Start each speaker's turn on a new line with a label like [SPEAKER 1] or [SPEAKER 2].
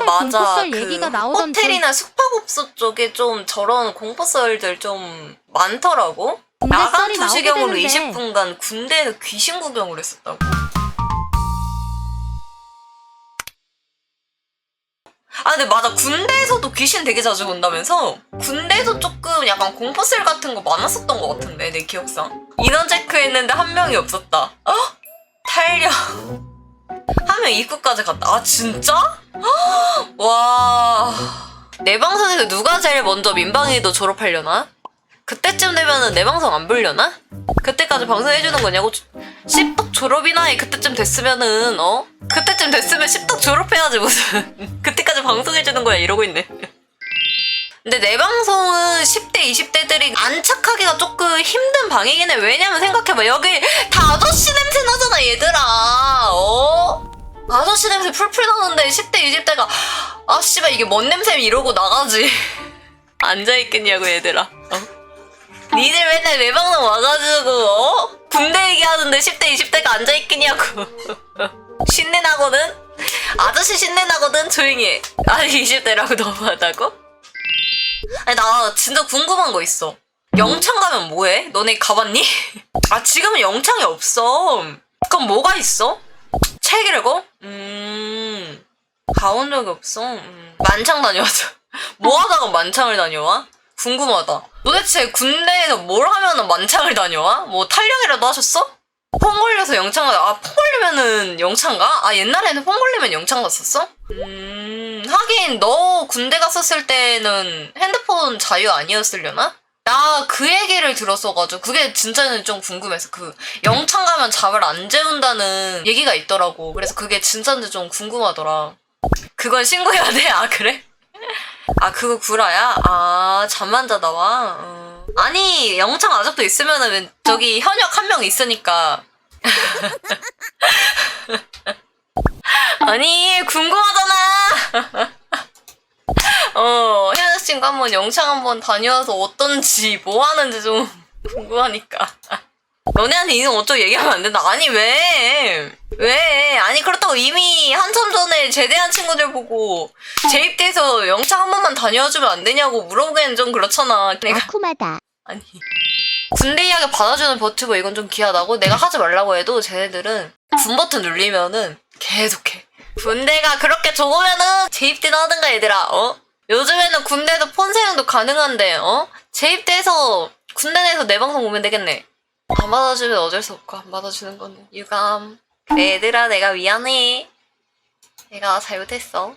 [SPEAKER 1] 아 맞아.
[SPEAKER 2] 공포썰
[SPEAKER 1] 그
[SPEAKER 2] 얘기가 나오던데.
[SPEAKER 1] 호텔이나 숙박업소 쪽에 좀 저런 공포썰들 좀 많더라고.
[SPEAKER 2] 군대
[SPEAKER 1] 야간
[SPEAKER 2] 썰이 나오게
[SPEAKER 1] 투시경으로
[SPEAKER 2] 되는데.
[SPEAKER 1] 20분간 군대에서 귀신 구경을 했었다고. 아 근데 맞아. 군대에서도 귀신 되게 자주 본다면서? 군대에서 조금 약간 공포썰 같은 거 많았었던 것 같은데 내 기억상. 인원 체크했는데 한 명이 없었다. 어? 탈려. 한명 입구까지 갔다. 아 진짜? 와. 내 방송에서 누가 제일 먼저 민방위도 졸업하려나? 그때쯤 되면은 내 방송 안 불려나? 그때까지 방송해주는 거냐고? 십덕 졸업이나 해. 그때쯤 됐으면은, 어? 그때쯤 됐으면 십덕 졸업해야지, 무슨. 그때까지 방송해주는 거야, 이러고 있네. 근데 내 방송은 10대, 20대들이 안착하기가 조금 힘든 방이긴 해. 왜냐면 생각해봐. 여기 다 아저씨 냄새 나잖아, 얘들아. 어? 아저씨 냄새 풀풀 나는데 10대, 20대가 아 씨발 이게 뭔 냄새 이러고 나가지 앉아있겠냐고 얘들아 어? 니들 맨날 내 방송 와가지고 어? 군대 얘기하는데 10대, 20대가 앉아있겠냐고 신내 나거든? 아저씨 신내 나거든? 조용히 해 아니 20대라고 너무하다고? 아니 나 진짜 궁금한 거 있어 영창 가면 뭐해? 너네 가봤니? 아 지금은 영창이 없어 그럼 뭐가 있어? 책 읽어? 음 가본 적이 없어 음. 만창 다녀왔어 뭐 하다가 만창을 다녀와? 궁금하다 도대체 군대에서 뭘 하면 만창을 다녀와? 뭐 탈령이라도 하셨어? 폰 걸려서 영창 가, 아, 폰 걸리면은 영창 가? 아, 옛날에는 폰 걸리면 영창 갔었어? 음, 하긴, 너 군대 갔었을 때는 핸드폰 자유 아니었으려나? 나 그 얘기를 들었어가지고, 그게 진짜는 좀 궁금해서, 그, 영창 가면 잠을 안 재운다는 얘기가 있더라고. 그래서 그게 진짜인지 좀 궁금하더라. 그건 신고해야 돼? 아, 그래? 아, 그거 구라야? 아, 잠만 자다 와? 어. 아니, 영창 아직도 있으면은 웬- 저기 현역 한 명 있으니까. 아니, 궁금하잖아! 어, 현역 친구 한번 영창 한번 다녀와서 어떤지, 뭐 하는지 좀 궁금하니까. 너네한테 이름 어쩌고 얘기하면 안 된다. 아니, 왜? 왜? 아니, 그렇다고 이미 한참 전에 제대한 친구들 보고 재입대해서 영창 한 번만 다녀와주면 안 되냐고 물어보기엔 좀 그렇잖아. 내가
[SPEAKER 2] 아쿠마다.
[SPEAKER 1] 아니 군대 이야기 받아주는 버튜버 이건 좀 귀하다고 내가 하지 말라고 해도 쟤네들은 군 버튼 눌리면은 계속해 군대가 그렇게 좋으면은 재입대나 하든가 얘들아 어 요즘에는 군대도 폰 사용도 가능한데 어 재입대해서 군대 내에서 내 방송 보면 되겠네 안 받아주면 어쩔 수 없고 안 받아주는 거는 유감. 얘들아 내가 미안해. 내가 잘못했어